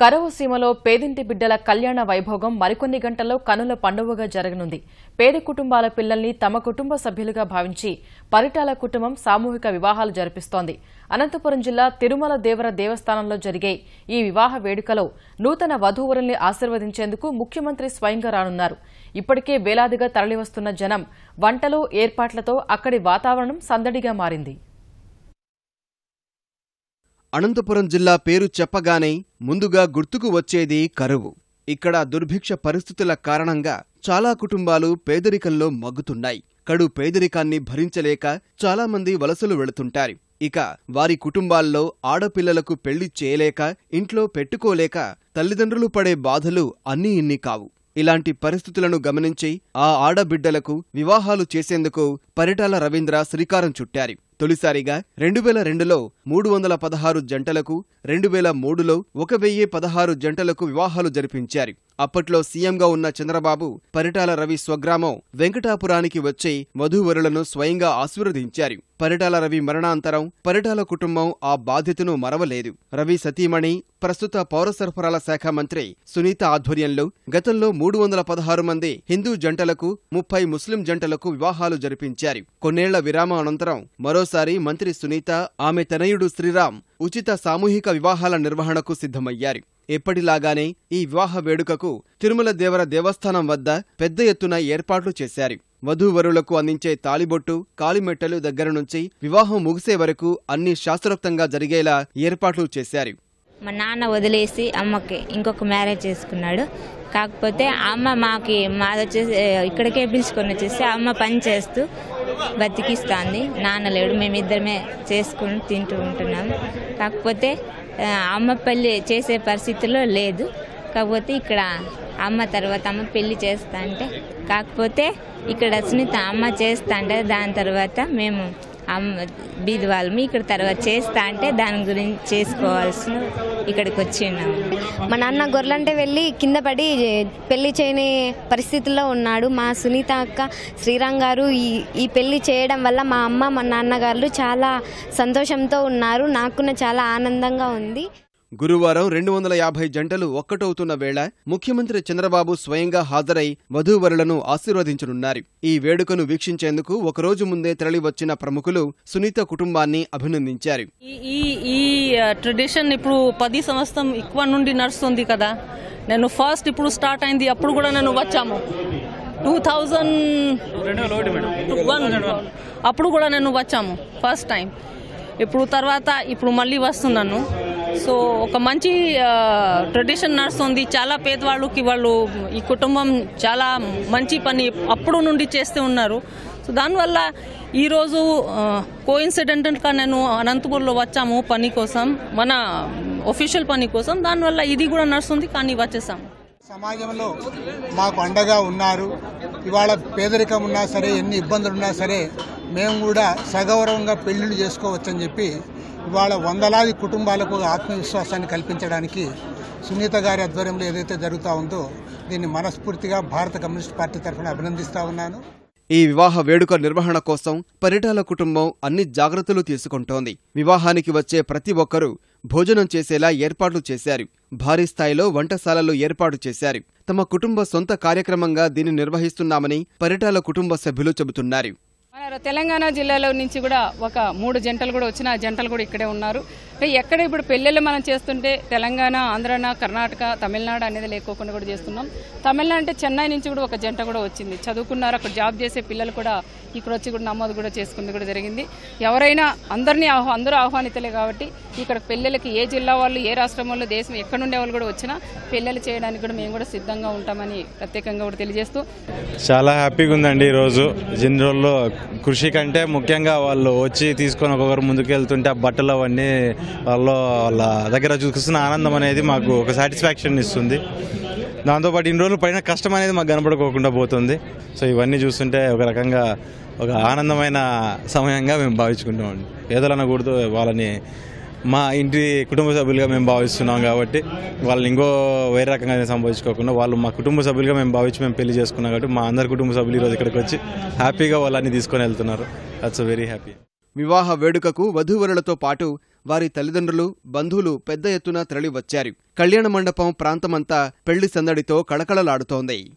కరవు సీమలో పేదింటి బిడ్డల కళ్యాణ వైభోగం మరికొన్ని గంటల్లో కనుల పండువగా జరగనుంది. పేద కుటుంబాల పిల్లల్ని తమ కుటుంబ సభ్యులుగా భావించి పరిటాల కుటుంబం సామూహిక వివాహాలు జరిపిస్తోంది. అనంతపురం జిల్లా తిరుమల దేవర దేవస్థానంలో జరిగే ఈ వివాహ వేడుకలో నూతన వధూవరుల్ని ఆశీర్వదించేందుకు ముఖ్యమంత్రి స్వయంగా రానున్నారు. ఇప్పటికే వేలాదిగా తరలివస్తున్న జనం వంటలు ఏర్పాట్లతో అక్కడి వాతావరణం సందడిగా మారింది. అనంతపురం జిల్లా పేరు చెప్పగానే ముందుగా గుర్తుకు వచ్చేది కరువు. ఇక్కడ దుర్భిక్ష పరిస్థితుల కారణంగా చాలా కుటుంబాలు పేదరికంలో మగ్గుతున్నాయి. కడు పేదరికాన్ని భరించలేక చాలా మంది వలసలు వెళుతుంటారు. ఇక వారి కుటుంబాల్లో ఆడపిల్లలకు పెళ్ళి చేయలేక ఇంట్లో పెట్టుకోలేక తల్లిదండ్రులు పడే బాధలు అన్నీ ఇన్ని కావు. ఇలాంటి పరిస్థితులను గమనించి ఆ ఆడబిడ్డలకు వివాహాలు చేసేందుకు పరిటాల రవీంద్ర శ్రీకారం చుట్టారు. తొలిసారిగా రెండు వేల రెండులో మూడు వందల పదహారు జంటలకు రెండు వేల మూడులో ఒక వెయ్యి పదహారు జంటలకు వివాహాలు జరిపించారు. అప్పట్లో సీఎంగా ఉన్న చంద్రబాబు పరిటాల రవి స్వగ్రామం వెంకటాపురానికి వచ్చి వధూవరులను స్వయంగా ఆశీర్వదించారు. పరిటాల రవి మరణాంతరం పరిటాల కుటుంబం ఆ బాధ్యతను మరవలేదు. రవి సతీమణి ప్రస్తుత పౌర సరఫరాల శాఖ మంత్రి సునీత ఆధ్వర్యంలో గతంలో మూడు వందల పదహారు మంది హిందూ జంటలకు ముప్పై ముస్లిం జంటలకు వివాహాలు జరిపించారు. కొన్నేళ్ళ విరామానంతరం మరోసారి మంత్రి సునీత ఆమె తనయుడు శ్రీరామ్ ఉచిత సామూహిక వివాహాల నిర్వహణకు సిద్ధమయ్యారు. ఎప్పటిలాగానే ఈ వివాహ వేడుకకు తిరుమల దేవర దేవస్థానం వద్ద పెద్ద ఎత్తున ఏర్పాట్లు చేశారు. వధూవరులకు అందించే తాలిబొట్టు కాలిమెట్టలు దగ్గర నుంచి వివాహం ముగిసే వరకు అన్ని శాస్త్రోక్తంగా జరిగేలా ఏర్పాట్లు చేశారు. మా నాన్న వదిలేసి అమ్మకి ఇంకొక మ్యారేజ్ చేసుకున్నాడు. కాకపోతే అమ్మ మాకి మాది వచ్చేసి ఇక్కడికే పిలుచుకొని వచ్చేసి అమ్మ పని చేస్తూ బతికిస్తుంది. నాన్న లేడు మేమిద్దరమే చేసుకుని తింటూ ఉంటున్నాం. కాకపోతే అమ్మ పెళ్ళి చేసే పరిస్థితిలో లేదు. కాకపోతే ఇక్కడ అమ్మ తర్వాత అమ్మ పెళ్ళి చేస్తా అంటే కాకపోతే ఇక్కడ సునీత అమ్మ చేస్తా అంటే దాని తర్వాత మేము అమ్మ బీది వాళ్ళమి ఇక్కడ తర్వాత చేస్తా అంటే దాని గురించి చేసుకోవాల్సిన ఇక్కడికి వచ్చిన్నాము మా నాన్న గొర్రెలంటే వెళ్ళి కింద పడి పెళ్ళి చేయని పరిస్థితుల్లో ఉన్నాడు. మా సునీత అక్క శ్రీరామ్ గారు ఈ ఈ పెళ్ళి చేయడం వల్ల మా అమ్మ మా నాన్నగారు చాలా సంతోషంతో ఉన్నారు. నాకు చాలా ఆనందంగా ఉంది. గురువారం రెండు వందల యాభై జంటలు ఒక్కటవుతున్న వేళ ముఖ్యమంత్రి చంద్రబాబు స్వయంగా హాజరై వధూవరులను ఆశీర్వదించనున్నారు. ఈ వేడుకను వీక్షించేందుకు ఒకరోజు ముందే తరలివచ్చిన ప్రముఖులు సునీత కుటుంబాన్ని అభినందించారు. ఈ ఈ ట్రెడిషన్ ఇప్పుడు పది సంవత్సరం ఎక్కువ నుండి నడుస్తుంది కదా. నేను ఫస్ట్ ఇప్పుడు స్టార్ట్ అయింది అప్పుడు కూడా నేను వచ్చాము. టూ థౌజండ్ వన్ అప్పుడు కూడా నేను వచ్చాము ఫస్ట్ టైం ఇప్పుడు తర్వాత ఇప్పుడు మళ్ళీ వస్తున్నాను. సో ఒక మంచి ట్రెడిషన్ నడుస్తుంది. చాలా పేదవాళ్ళకి వాళ్ళు ఈ కుటుంబం చాలా మంచి పని అప్పుడు నుండి చేస్తూ ఉన్నారు. సో దానివల్ల ఈరోజు కోఇన్సిడెంటల్గా నేను అనంతపూర్లో వచ్చాము పని కోసం మన ఒఫీషియల్ పని కోసం. దానివల్ల ఇది కూడా నడుస్తుంది కానీ వచ్చేసాం. సమాజంలో మాకు అండగా ఉన్నారు. ఇవాళ పేదరికం ఉన్నా సరే ఎన్ని ఇబ్బందులు ఉన్నా సరే మేము కూడా సగౌరవంగా పెళ్ళిళ్ళు చేసుకోవచ్చని చెప్పి ఇవాళ వందలాది కుటుంబాలకు ఆత్మవిశ్వాసాన్ని కల్పించడానికి సునీత గారి ఆధ్వర్యంలో ఏదైతే జరుగుతూ ఉందో దీన్ని మనస్ఫూర్తిగా భారత కమ్యూనిస్ట్ పార్టీ తరఫున అభినందిస్తా ఉన్నాను. ఈ వివాహ వేడుక నిర్వహణ కోసం పరిటాల కుటుంబం అన్ని జాగ్రత్తలు తీసుకుంటోంది. వివాహానికి వచ్చే ప్రతి ఒక్కరూ భోజనం చేసేలా ఏర్పాట్లు చేశారు. భారీ స్థాయిలో వంటశాలలు ఏర్పాటు చేశారు. తమ కుటుంబ సొంత కార్యక్రమంగా దీన్ని నిర్వహిస్తున్నామని పరిటాల కుటుంబ సభ్యులు చెబుతున్నారు. మన తెలంగాణ జిల్లాలో నుంచి కూడా ఒక మూడు జంటలు కూడా వచ్చిన ఆ జంటలు కూడా ఇక్కడే ఉన్నారు. ఎక్కడ ఇప్పుడు పెళ్ళిళ్ళు మనం చేస్తుంటే తెలంగాణ ఆంధ్రాన కర్ణాటక తమిళనాడు అనేది లేకోకుండా కూడా చేస్తున్నాం. తమిళనాడు అంటే చెన్నై నుంచి కూడా ఒక జంట కూడా వచ్చింది. చదువుకున్నారు అక్కడ జాబ్ చేసే పిల్లలు కూడా ఇక్కడ వచ్చి కూడా నమోదు కూడా చేసుకుంది కూడా జరిగింది. ఎవరైనా అందరినీ ఆహ్వా అందరూ ఆహ్వానితులే కాబట్టి ఇక్కడ పెళ్ళిళ్ళకి ఏ జిల్లా వాళ్ళు ఏ రాష్ట్రం వాళ్ళు దేశం ఎక్కడ నుండే వాళ్ళు కూడా వచ్చినా పెళ్ళిళ్ళు చేయడానికి కూడా మేము కూడా సిద్ధంగా ఉంటామని ప్రత్యేకంగా కూడా తెలియజేస్తూ. చాలా హ్యాపీగా ఉందండి ఈరోజు. ఇన్ని రోజుల్లో కృషి కంటే ముఖ్యంగా వాళ్ళు వచ్చి తీసుకొని ఒక్కొక్కరు ముందుకు వెళ్తుంటే ఆ బట్టలు అవన్నీ వాళ్ళ వాళ్ళ దగ్గర చూస్తున్న ఆనందం అనేది మాకు ఒక సాటిస్ఫాక్షన్ ఇస్తుంది. దాంతోపాటు ఇన్ని రోజులు పడిన కష్టం అనేది మాకు కనపడుకోకుండా పోతుంది. సో ఇవన్నీ చూస్తుంటే ఒక రకంగా ఒక ఆనందమైన సమయంగా మేము భావించుకుంటామండి ఏదోలనకూడదు వాళ్ళని మా ఇంటి కుటుంబ సభ్యులుగా మేము భావిస్తున్నాం కాబట్టి వాళ్ళని ఇంకో వేరే రకంగా సంభవించుకోకుండా వాళ్ళు మా కుటుంబ సభ్యులుగా మేము భావించి మేము పెళ్ళి చేసుకున్నాం కాబట్టి మా అందరి కుటుంబ సభ్యులు ఈరోజు ఇక్కడికి వచ్చి హ్యాపీగా వాళ్ళని తీసుకొని వెళ్తున్నారు. దట్స్ వెరీ హ్యాపీ వివాహ వేడుకకు వధూవరులతో పాటు వారి తల్లిదండ్రులు బంధువులు పెద్ద ఎత్తున తరలివచ్చారు. కళ్యాణ మండపం ప్రాంతమంతా పెళ్ళి సందడితో కళకళలాడుతోంది.